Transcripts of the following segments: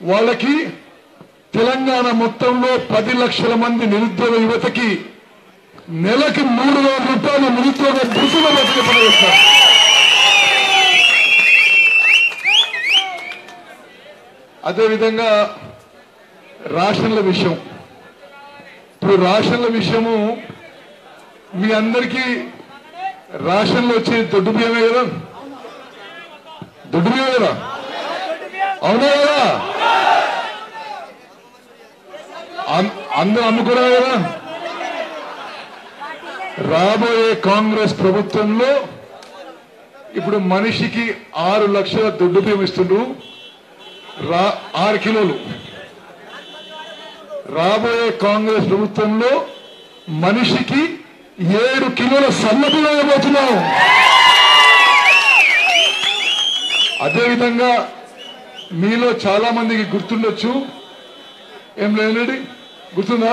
వాళ్ళకి తెలంగాణ మొత్తంలో పది లక్షల మంది నిరుద్యోగ యువతకి నెలకి మూడు వేల రూపాయలు నిరుద్యోగ భృతుల పనిచేస్తారు అదేవిధంగా రాషన్ల విషయం. ఇప్పుడు రాషన్ల విషయము మీ అందరికీ రాష్ట్రంలో వచ్చి దొడ్డు బియ్యమే కదా? దొడ్డు బియ్యమే కదా? అవునా కదా? అందరూ అమ్ముకున్నా కదా? రాబోయే కాంగ్రెస్ ప్రభుత్వంలో ఇప్పుడు మనిషికి ఆరు లక్షల దొడ్డు బియ్యం ఇస్తుండ్రు. రా ఆరు కిలోలు. రాబోయే కాంగ్రెస్ ప్రభుత్వంలో మనిషికి ఏడు కిలోల సన్న వేయబోతున్నాం అదేవిధంగా మీలో చాలా మందికి గుర్తుండొచ్చు. ఏం లేనండి గుర్తుందా?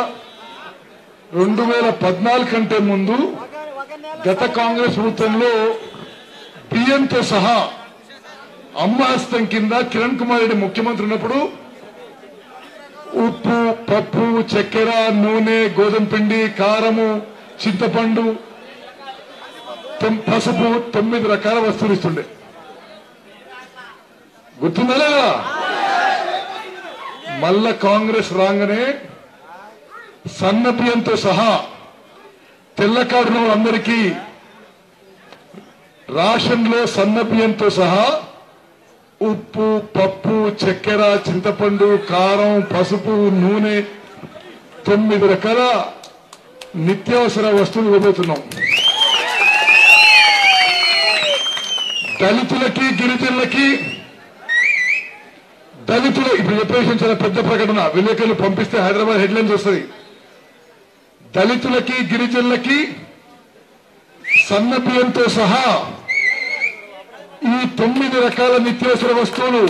రెండు వేల పద్నాలుగు కంటే ముందు గత కాంగ్రెస్ ప్రభుత్వంలో బియ్యంతో సహా అమ్మహస్తం కింద కిరణ్ కుమార్ రెడ్డి ముఖ్యమంత్రి ఉన్నప్పుడు ఉప్పు పప్పు చక్కెర నూనె గోధుమ పిండి కారము చింతపండు పసుపు తొమ్మిది రకాల వస్తువులు ఇస్తుండే. గుర్తుందా లేదా మళ్ళా కాంగ్రెస్ రాగానే సన్న బియ్యంతో సహా తెల్లకాడున అందరికీ రాషన్లో సన్న బియ్యంతో సహా ఉప్పు పప్పు చక్కెర చింతపండు కారం పసుపు నూనె తొమ్మిది రకాల నిత్యావసర వస్తువులు ఇవ్వబోతున్నాం దళితులకి గిరిజనులకి దళితులు ఇప్పుడు చెప్పేసి చాలా పెద్ద ప్రకటన. విలేకరులు పంపిస్తే హైదరాబాద్ హెడ్లైన్స్ వస్తుంది దళితులకి గిరిజనులకి సన్న బియ్యంతో సహా ఈ తొమ్మిది రకాల నిత్యావసర వస్తువులు.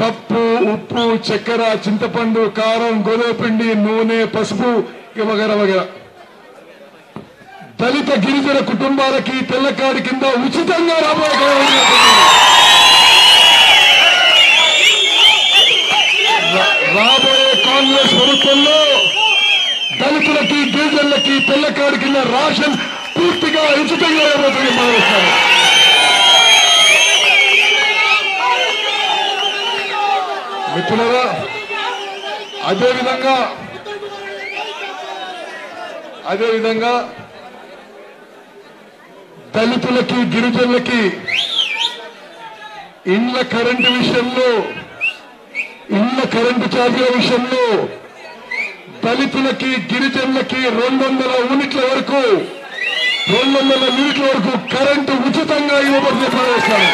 పప్పు ఉప్పు చక్కెర చింతపండు కారం గోధుమ పిండి నూనె పసుపు ఇక వగర దళిత గిరిజన కుటుంబాలకి తెల్లకాడి కింద ఉచితంగా రాబోయే రాబోయే కాంగ్రెస్ ప్రభుత్వంలో దళితులకి గిరిజనులకి తెల్లకాడి కింద రాషన్ పూర్తిగా ఉచితంగా ఇవ్వబోతుంది మొదలుస్తారు మిత్రులరా అదేవిధంగా అదేవిధంగా దళితులకి గిరిజనులకి ఇండ్ల కరెంటు విషయంలో ఇండ్ల కరెంటు ఛార్జీల విషయంలో దళితులకి గిరిజనులకి రెండు వందల యూనిట్ల వరకు రెండు వందల యూనిట్ల వరకు కరెంటు ఉచితంగా ఇవ్వబడుతుంది ప్రవేశాలు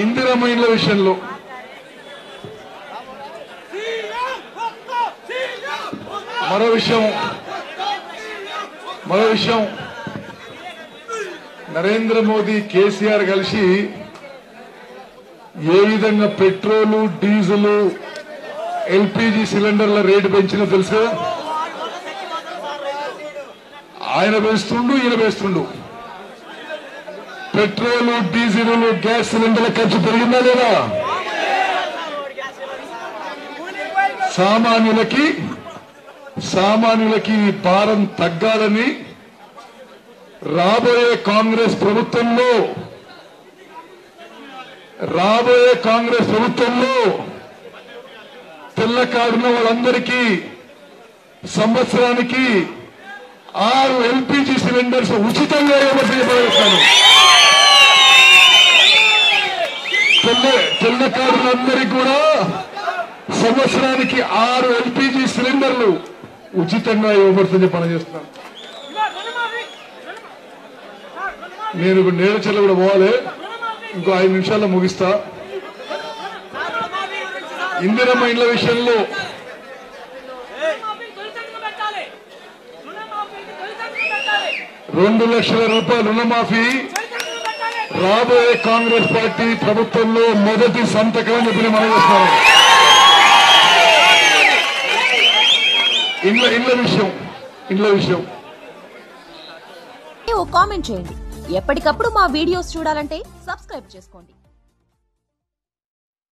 ఇందిరమైన్ల విషయంలో. మరో విషయం. మరో విషయం నరేంద్ర మోదీ కేసీఆర్ కలిసి ఏ విధంగా పెట్రోలు డీజిల్ ఎల్పిజి సిలిండర్ల రేటు పెంచినా తెలుసు కదా? ఆయన వేస్తుండు ఈయన వేస్తుండు పెట్రోలు డీజిల్ గ్యాస్ సిలిండర్ల ఖర్చు పెరిగిందా లేదా? సామాన్యులకి సామాన్యులకి భారం తగ్గాలని రాబోయే కాంగ్రెస్ ప్రభుత్వంలో రాబోయే కాంగ్రెస్ ప్రభుత్వంలో తెల్ల వాళ్ళందరికీ సంవత్సరానికి ఆరు ఎల్పిజి సిలిండర్స్ ఉచితంగా ఇవ్వబడి తెల్ల తెల్ల కార్డులందరికీ కూడా సంవత్సరానికి ఆరు ఎల్పిజి సిలిండర్లు ఉచితంగా ఇవ్వబడుతుంది పనిచేస్తున్నాను నేను ఇప్పుడు కూడా పోవాలి. ఇంకో ఐదు నిమిషాల్లో ముగిస్తా. ఇందిరమ్మ ఇండ్ల విషయంలో రెండు లక్షల రూపాయల రుణమాఫీ. రాబోయే కాంగ్రెస్ పార్టీ ప్రభుత్వంలో మొదటి సంతకం అని మనం ఇండ్ల ఇండ్ల విషయం ఇంట్లో విషయం. ఓ కామెంట్ చేయండి. ఎప్పటికప్పుడు మా వీడియోస్ చూడాలంటే సబ్స్క్రైబ్ చేసుకోండి.